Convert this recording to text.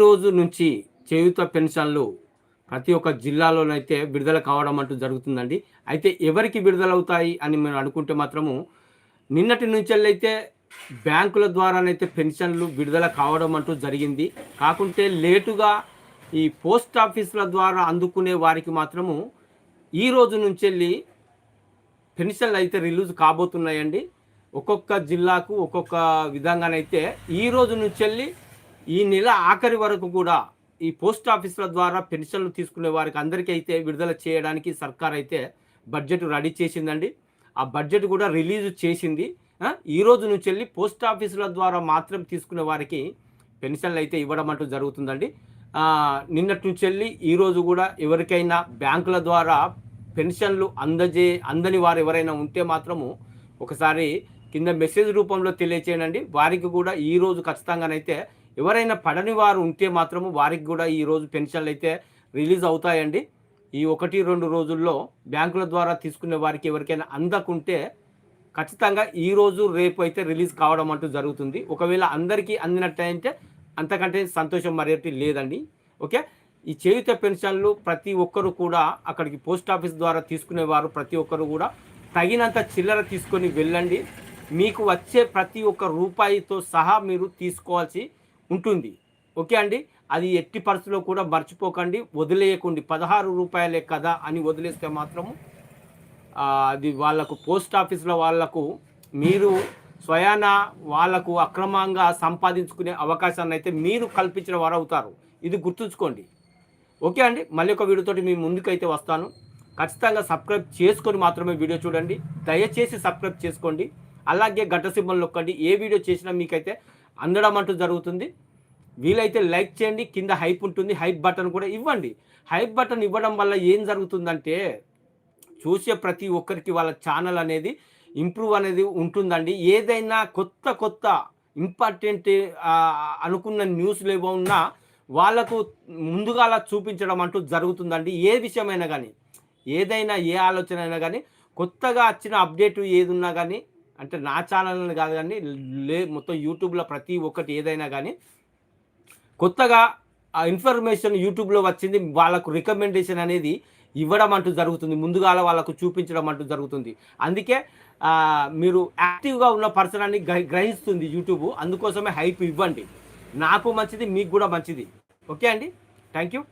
రోజు నుంచి చేయుత పెన్షన్లు ప్రతి ఒక్క జిల్లాలోనైతే విడుదల కావడం అంటూ జరుగుతుందండి. అయితే ఎవరికి విడుదలవుతాయి అని మేము అనుకుంటే మాత్రము నిన్నటి నుంచి అయితే బ్యాంకుల ద్వారానైతే పెన్షన్లు విడుదల కావడం అంటూ జరిగింది. కాకుంటే లేటుగా ఈ పోస్ట్ ఆఫీసుల ద్వారా అందుకునే వారికి మాత్రము ఈ రోజు నుంచి వెళ్ళి పెన్షన్లు అయితే రిలీజ్ కాబోతున్నాయండి. ఒక్కొక్క జిల్లాకు ఒక్కొక్క విధంగానైతే ఈ రోజు నుంచి వెళ్ళి ఈ నెల ఆఖరి వరకు కూడా ఈ పోస్ట్ ఆఫీసుల ద్వారా పెన్షన్లు తీసుకునే వారికి అందరికీ అయితే విడుదల చేయడానికి సర్కార్ అయితే బడ్జెట్ రెడీ చేసిందండి. ఆ బడ్జెట్ కూడా రిలీజ్ చేసింది. ఈ రోజు నుంచి వెళ్ళి పోస్ట్ ఆఫీసుల ద్వారా మాత్రం తీసుకునే వారికి పెన్షన్లు అయితే ఇవ్వడం అంటూ జరుగుతుందండి. నిన్నటి నుంచి వెళ్ళి ఈ రోజు కూడా ఎవరికైనా బ్యాంకుల ద్వారా పెన్షన్లు అందజే అందని వారు ఎవరైనా ఉంటే మాత్రము ఒకసారి కింద మెసేజ్ రూపంలో తెలియచేయండి. వారికి కూడా ఈ రోజు ఖచ్చితంగానైతే ఎవరైనా పడని వారు ఉంటే మాత్రము వారికి కూడా ఈ రోజు పెన్షన్లు అయితే రిలీజ్ అవుతాయండి. ఈ ఒకటి రెండు రోజుల్లో బ్యాంకుల ద్వారా తీసుకునే వారికి ఎవరికైనా అందకుంటే ఖచ్చితంగా ఈరోజు రేపు అయితే రిలీజ్ కావడం అంటూ జరుగుతుంది. ఒకవేళ అందరికీ అందినట్టయితే అంతకంటే సంతోషం మరేటి లేదండి. ఓకే? ఈ చేయుత పెన్షన్లు ప్రతి ఒక్కరు కూడా అక్కడికి పోస్ట్ ఆఫీస్ ద్వారా తీసుకునేవారు ప్రతి ఒక్కరు కూడా తగినంత చిల్లర తీసుకొని వెళ్ళండి. మీకు వచ్చే ప్రతి ఒక్క రూపాయితో సహా మీరు తీసుకోవాల్సి ఉంటుంది. ఓకే అండి? అది ఎట్టి పరిస్థితుల్లో కూడా మర్చిపోకండి. వదిలేయకండి. పదహారు రూపాయలే కదా అని వదిలేస్తే మాత్రము అది వాళ్ళకు పోస్ట్ ఆఫీస్లో వాళ్ళకు మీరు స్వయాన వాళ్ళకు అక్రమంగా సంపాదించుకునే అవకాశాన్ని అయితే మీరు కల్పించిన వారు అవుతారు. ఇది గుర్తుంచుకోండి. ఓకే అండి? మళ్ళీ ఒక వీడియోతోటి మీ ముందుకైతే వస్తాను. ఖచ్చితంగా సబ్స్క్రైబ్ చేసుకొని మాత్రమే వీడియో చూడండి. దయచేసి సబ్స్క్రైబ్ చేసుకోండి. అలాగే గంట సింబల్ నొక్కండి. ఏ వీడియో చేసినా మీకైతే అందడం అంటూ జరుగుతుంది. వీలైతే లైక్ చేయండి కింద హైప్ ఉంటుంది హైప్ బటన్ కూడా ఇవ్వండి. హైప్ బటన్ ఇవ్వడం వల్ల ఏం జరుగుతుందంటే చూసే ప్రతి ఒక్కరికి వాళ్ళ ఛానల్ అనేది ఇంప్రూవ్ అనేది ఉంటుందండి. ఏదైనా కొత్త కొత్త ఇంపార్టెంట్ అనుకున్న న్యూస్లు ఏవో ఉన్నా వాళ్ళకు ముందుగా అలా చూపించడం అంటూ జరుగుతుందండి. ఏ విషయమైనా కానీ ఏదైనా ఏ ఆలోచన అయినా కానీ కొత్తగా వచ్చిన అప్డేట్ ఏది ఉన్నా కానీ అంటే నా ఛానల్ కాదు కానీ లే మొత్తం యూట్యూబ్లో ప్రతి ఒక్కటి ఏదైనా కానీ కొత్తగా ఆ ఇన్ఫర్మేషన్ యూట్యూబ్లో వచ్చింది వాళ్ళకు రికమెండేషన్ అనేది ఇవ్వడం అంటూ జరుగుతుంది. ముందుగాల వాళ్ళకు చూపించడం అంటూ జరుగుతుంది. అందుకే మీరు యాక్టివ్గా ఉన్న పర్సన్ అని గ్రహిస్తుంది యూట్యూబ్. అందుకోసమే హైప్ ఇవ్వండి. నాకు మంచిది మీకు కూడా మంచిది. ఓకే అండి? Thank you.